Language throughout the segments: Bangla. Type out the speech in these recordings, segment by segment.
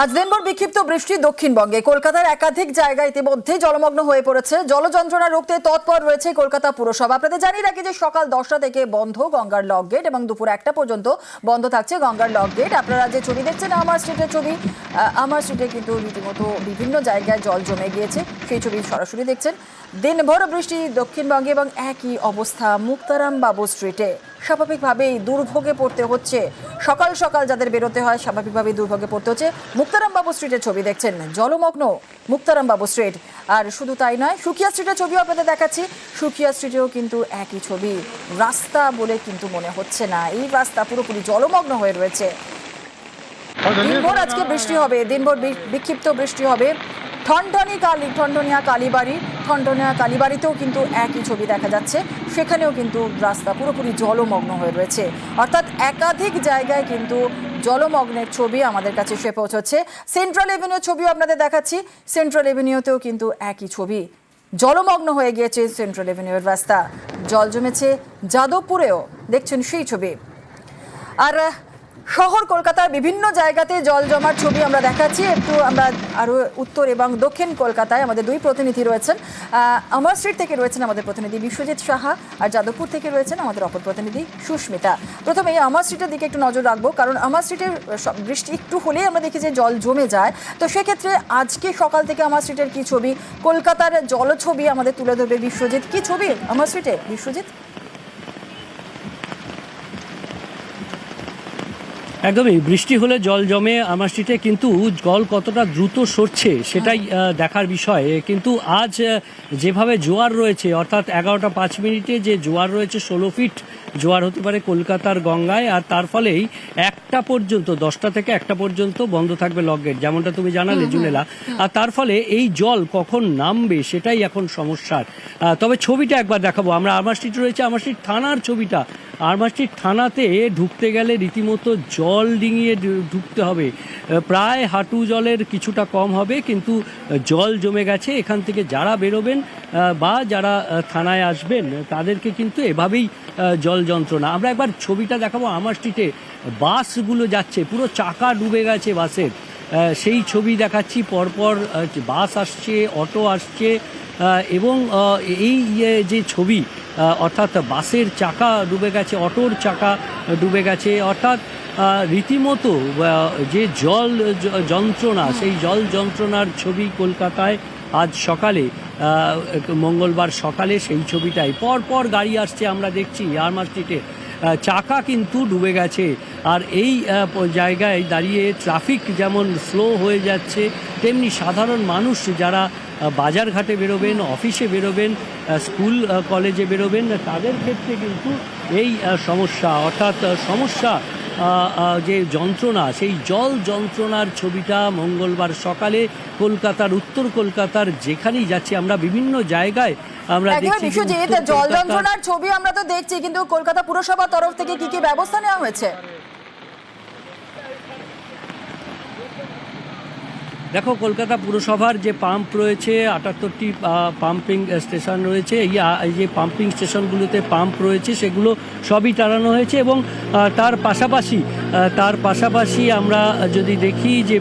আজ দিনভর বিক্ষিপ্ত বৃষ্টি দক্ষিণবঙ্গে। কলকাতার একাধিক জায়গায় ইতিমধ্যে জলমগ্ন হয়ে পড়েছে। জলযন্ত্রণা রুখতে তৎপর রয়েছে কলকাতা পুরসভা। আপনাদের জানিয়ে রাখি যে সকাল দশটা থেকে বন্ধ গঙ্গার লক গেট এবং দুপুর একটা পর্যন্ত বন্ধ থাকছে গঙ্গার লক গেট। আপনারা যে ছবি দেখছেন, আমার স্ট্রিটের ছবি আমার স্ট্রিটে কিন্তু রীতিমতো বিভিন্ন জায়গায় জল জমে গিয়েছে। সেই ছবি সরাসরি দেখছেন। দিনভর বৃষ্টি দক্ষিণবঙ্গে এবং একই অবস্থা মুক্তারাম বাবু স্ট্রিটে। স্বাভাবিকভাবেই দুর্ভোগে পড়তে হচ্ছে। সকাল সকাল যাদের বেরোতে হয়, স্বাভাবিকভাবেই দুর্ভোগে পড়তে হচ্ছে। মুক্তারাম বাবু স্ট্রিটের ছবি দেখছেন। জলমগ্ন মুক্তারাম বাবু স্ট্রিট আর শুধু তাই নয় সুকিয়া স্ট্রিটের ছবিও আপনাদের দেখাচ্ছি। সুকিয়া স্ট্রিটেও কিন্তু একই ছবি। রাস্তা বলে কিন্তু মনে হচ্ছে না। এই রাস্তা পুরোপুরি জলমগ্ন হয়ে রয়েছে। দিনভর আজকে বৃষ্টি হবে। দিনভর বিক্ষিপ্ত বৃষ্টি হবে। ঠনঠনি কালী, ঠনঠনিয়া কালীবাড়ি, ঠনঠনিয়া কালীবাড়িতেও কিন্তু একই ছবি দেখা যাচ্ছে। সেখানেও কিন্তু রাস্তা পুরোপুরি জলমগ্ন হয়ে রয়েছে। অর্থাৎ একাধিক জায়গায় কিন্তু জলমগ্নের ছবি আমাদের কাছে এসে পৌঁছচ্ছে। সেন্ট্রাল এভিনিউ ছবিও আপনাদের দেখাচ্ছি। সেন্ট্রাল এভিনিউতেও কিন্তু একই ছবি। জলমগ্ন হয়ে গিয়েছে সেন্ট্রাল এভিনিউয়ের রাস্তা। জল জমেছে যাদবপুরেও। দেখছেন সেই ছবি। আর শহর কলকাতার বিভিন্ন জায়গাতে জল জমার ছবি আমরা দেখাচ্ছি। একটু আমরা আরও উত্তর এবং দক্ষিণ কলকাতায় আমাদের দুই প্রতিনিধি রয়েছেন। আমার স্ট্রিট থেকে রয়েছেন আমাদের প্রতিনিধি বিশ্বজিৎ সাহা আর যাদবপুর থেকে রয়েছেন আমাদের অপর প্রতিনিধি সুস্মিতা। প্রথমে আমার স্ট্রিটের দিকে একটু নজর রাখব, কারণ আমার স্ট্রিটের বৃষ্টি একটু হলেই আমরা দেখি যে জল জমে যায়। তো সেক্ষেত্রে আজকে সকাল থেকে আমার স্ট্রিটের কি ছবি, কলকাতার জলছবি আমাদের তুলে ধরবে বিশ্বজিৎ। কি ছবি আমার স্ট্রিটে বিশ্বজিৎ? একদমই বৃষ্টি হলে জল জমে আমার স্ট্রিটে কিন্তু জল কতটা দ্রুত সরছে সেটাই দেখার বিষয়। কিন্তু আজ যেভাবে জোয়ার রয়েছে অর্থাৎ এগারোটা পাঁচ মিনিটে যে জোয়ার রয়েছে ষোলো ফিট জোয়ার হতে পারে কলকাতার গঙ্গায় আর তার ফলেই একটা পর্যন্ত দশটা থেকে একটা পর্যন্ত বন্ধ থাকবে লকগেট যেমনটা তুমি জানালে জুনেলা। আর তার ফলে এই জল কখন নামবে সেটাই এখন সমস্যার। তবে ছবিটা একবার দেখাবো। আমরা আমার স্ট্রিট রয়েছে আমার স্ট্রিট থানার ছবিটা। আরমাস্ট্রিট থানাতে ঢুকতে গেলে রীতিমতো জল ডিঙিয়ে ঢুকতে হবে। প্রায় হাঁটু জলের কিছুটা কম হবে, কিন্তু জল জমে গেছে। এখান থেকে যারা বেরোবেন বা যারা থানায় আসবেন, তাদেরকে কিন্তু এভাবেই জল যন্ত্রণা। আমরা একবার ছবিটা দেখাবো আমার স্ট্রিটে। বাসগুলো যাচ্ছে, পুরো চাকা ডুবে গেছে বাসের। সেই ছবি দেখাচ্ছি, পরপর বাস আসছে, অটো আসছে এবং এই যে ছবি অর্থাৎ বাসের চাকা ডুবে গেছে অটোর চাকা ডুবে গেছে। অর্থাৎ রীতিমতো যে জল যন্ত্রণা সেই জল যন্ত্রণার ছবি কলকাতায় আজ সকালে মঙ্গলবার সকালে সেই ছবিটাই। পরপর গাড়ি আসছে আমরা দেখছি আরমা স্ট্রিটে চাকা কিন্তু ডুবে গেছে। আর এই জায়গায় দাঁড়িয়ে ট্রাফিক যেমন স্লো হয়ে যাচ্ছে তেমনি সাধারণ মানুষ যারা বাজারঘাটে বেরোবেন অফিসে বেরোবেন স্কুল কলেজে বেরোবেন তাদের ক্ষেত্রে কিন্তু এই সমস্যা অর্থাৎ সমস্যা যে যন্ত্রণা সেই জল যন্ত্রণার ছবিটা মঙ্গলবার সকালে কলকাতার উত্তর কলকাতার যেখানেই যাচ্ছি আমরা বিভিন্ন জায়গায় আমরা দেখছি জল যন্ত্রণার ছবি আমরা তো দেখছি কিন্তু কলকাতা পুরসভার তরফ থেকে কি কি ব্যবস্থা নেওয়া হয়েছে? দেখো কলকাতা পুরসভার যে পাম্প রয়েছে আটাত্তরটি পাম্পিং স্টেশন রয়েছে এই যে পাম্পিং স্টেশনগুলোতে পাম্প রয়েছে সেগুলো সবই টানানো হয়েছে এবং তার পাশাপাশি তার পাশাপাশি আমরা যদি দেখি যে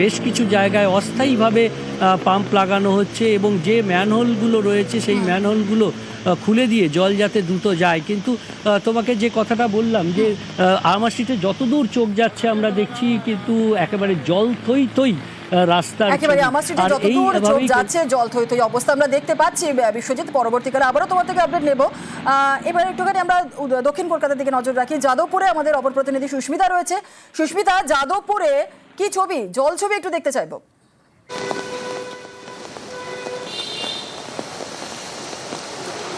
বেশ কিছু জায়গায় অস্থায়ীভাবে পাম্প লাগানো হচ্ছে এবং যে ম্যানহোলগুলো রয়েছে সেই ম্যানহোলগুলো খুলে দিয়ে জল যাতে দ্রুত যায়। কিন্তু তোমাকে যে কথাটা বললাম যে আমার স্ট্রিটে যতদূর চোখ যাচ্ছে আমরা দেখছি কিন্তু একেবারে জল থই থই আহ, রাস্তার একেবারে আমার সিটে আর যতদূর চোখ যাচ্ছে জল থই থই অবস্থা আমরা দেখতে পাচ্ছি বিশ্বজিৎ পরবর্তীকালে আবারও তোমার থেকে আপডেট নেব। আহ, এবার একটুখানি আমরা দক্ষিণ কলকাতার দিকে নজর রাখি। যাদবপুরে আমাদের অপর প্রতিনিধি সুস্মিতা রয়েছে। সুস্মিতা যাদবপুরে কি ছবি? জল ছবি একটু দেখতে চাইব।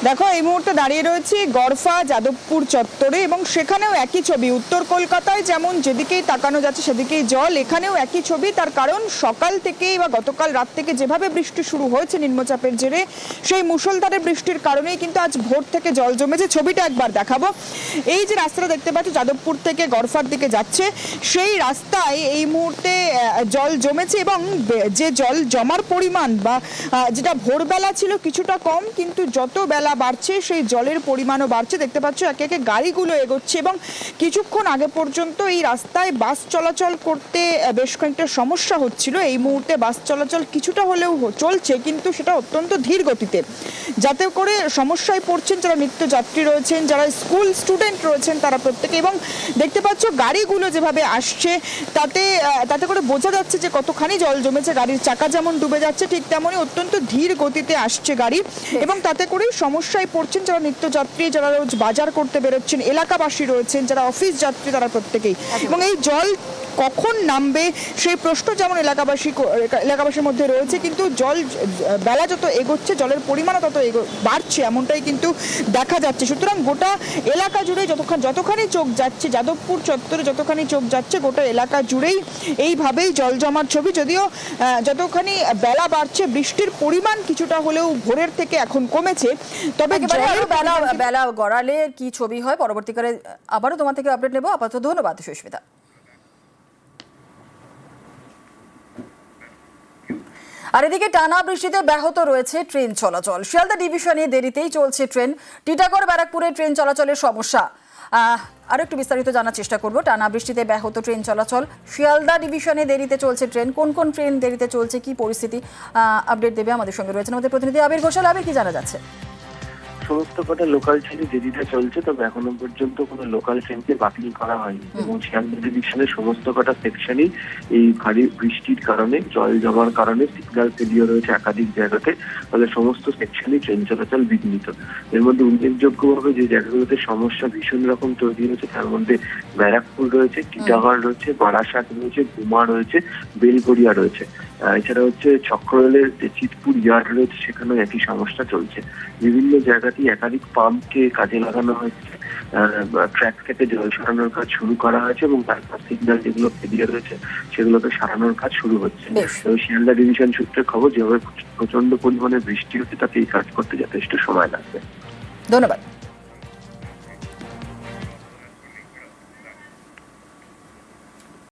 দেখো, এই মুহূর্তে দাঁড়িয়ে রয়েছি গড়ফা, যাদবপুর চত্বরে এবং সেখানেও একই ছবি। উত্তর কলকাতায় যেমন যেদিকেই তাকানো যাচ্ছে সেদিকেই জল, এখানেও একই ছবি। তার কারণ, সকাল থেকেই বা গতকাল রাত থেকে যেভাবে বৃষ্টি শুরু হয়েছে নিম্নচাপের জেরে, সেই মুষলধারে বৃষ্টির কারণেই কিন্তু আজ ভোর থেকে জল জমেছে। ছবিটা একবার দেখাবো। এই যে রাস্তাটা দেখতে পাচ্ছ, যাদবপুর থেকে গড়ফার দিকে যাচ্ছে, সেই রাস্তায় এই মুহূর্তে জল জমেছে এবং যে জল জমার পরিমাণ বা যেটা ভোরবেলা ছিল কিছুটা কম, কিন্তু যত বেলা বাড়ছে সেই জলের পরিমাণও বাড়ছে। দেখতে পাচ্ছ, একে একে গাড়িগুলো এগোচ্ছে এবং কিছুক্ষণ আগে পর্যন্ত এই রাস্তায় বাস চলাচল করতে বেশ কয়েকটা সমস্যা হচ্ছিল। এই মুহূর্তে বাস চলাচল কিছুটা হলেও চলছে, কিন্তু সেটা অত্যন্ত ধীর গতিতে। যাতে করে সমস্যায় পড়ছেন যারা নিত্যযাত্রী রয়েছেন, যারা স্কুল স্টুডেন্ট রয়েছেন তারা প্রত্যেকে এবং দেখতে পাচ্ছ, গাড়িগুলো যেভাবে আসছে, তাতে তাতে করে বোঝা যাচ্ছে যে কতখানি জল জমেছে গাড়ির চাকা যেমন ডুবে যাচ্ছে ঠিক তেমনই অত্যন্ত ধীর গতিতে আসছে গাড়ি। এবং তাতে করে সমস্যায় পড়ছেন যারা নিত্যযাত্রী যারা রোজ বাজার করতে বেরোচ্ছেন এলাকাবাসী রয়েছেন যারা অফিস যাত্রী তারা প্রত্যেকেই। এবং এই জল কখন নামবে? সেই প্রশ্ন যেমন এলাকাবাসী এলাকাবাসীর মধ্যে রয়েছে কিন্তু জল বেলা যত এগোচ্ছে জলের পরিমাণও তত এগো- বাড়ছে এমনটাই কিন্তু দেখা যাচ্ছে। সুতরাং গোটা এলাকা জুড়ে যতক্ষণ যতখানি চোখ যাচ্ছে যাদবপুর চত্বরে যতখানি চোখ যাচ্ছে গোটা এলাকা জুড়েই এইভাবেই জল জমার ছবি। যদিও যতখানি বেলা বাড়ছে বৃষ্টির পরিমাণ কিছুটা হলেও ভোরের থেকে এখন কমেছে। তবে বেলা বেলা গড়ালে কি ছবি হয়? পরবর্তীকালে আবারও তোমার থেকে আপডেট নেব। আপাতত ধন্যবাদ সুস্মিতা। আর এদিকে টানা বৃষ্টিতে ব্যাহত রয়েছে ট্রেন চলাচল। শিয়ালদা ডিভিশনে দেরিতেই চলছে ট্রেন। টিটাগড়, ব্যারাকপুরে ট্রেন চলাচলের সমস্যা। আরও একটু বিস্তারিত জানার চেষ্টা করব। টানা বৃষ্টিতে ব্যাহত ট্রেন চলাচল। শিয়ালদা ডিভিশনে দেরিতে চলছে ট্রেন। কোন কোন ট্রেন দেরিতে চলছে, কি পরিস্থিতি? আপডেট দেবে আমাদের সঙ্গে রয়েছেন আমাদের প্রতিনিধি আবির ঘোষাল। আবির, কি জানা যাচ্ছে? সমস্ত কটা লোকাল ট্রেনে দেরিটা চলছে তবে এখনও পর্যন্ত কোনো লোকাল ট্রেনকে বাতিল করা হয়নি। এবং শিয়ালদা ডিভিশনের সমস্ত কটা সেকশনই এই ভারী বৃষ্টির কারণে জল জমার কারণে সিগন্যাল ফেলিওর রয়েছে একাধিক জায়গাতে ফলে সমস্ত সেকশনই ট্রেন চলাচল বিঘ্নিত। এর মধ্যে উল্লেখযোগ্যভাবে যে জায়গাগুলোতে সমস্যা ভীষণ রকম তৈরি হয়েছে তার মধ্যে ব্যারাকপুর রয়েছে টিটাগড় রয়েছে বারাসাত রয়েছে গুমা রয়েছে বেলগড়িয়া রয়েছে। এছাড়া হচ্ছে চক্ররেলের যে চিতপুর ইয়ার্ড রয়েছে সেখানেও একই সমস্যা চলছে। বিভিন্ন জায়গাতেই একাধিক পাম্পকে কাজে লাগানো হয়েছে। ট্র্যাক থেকে জল সরানোর কাজ শুরু করা হয়েছে এবং তারপর সিগন্যাল যেগুলো ফেলিয়ে রয়েছে সেগুলোকে সারানোর কাজ শুরু হচ্ছে। এবং তো শিয়ালদা ডিভিশন সূত্রে খবর যেভাবে প্রচণ্ড পরিমাণে বৃষ্টি হচ্ছে তাতে এই কাজ করতে যথেষ্ট সময় লাগবে। ধন্যবাদ।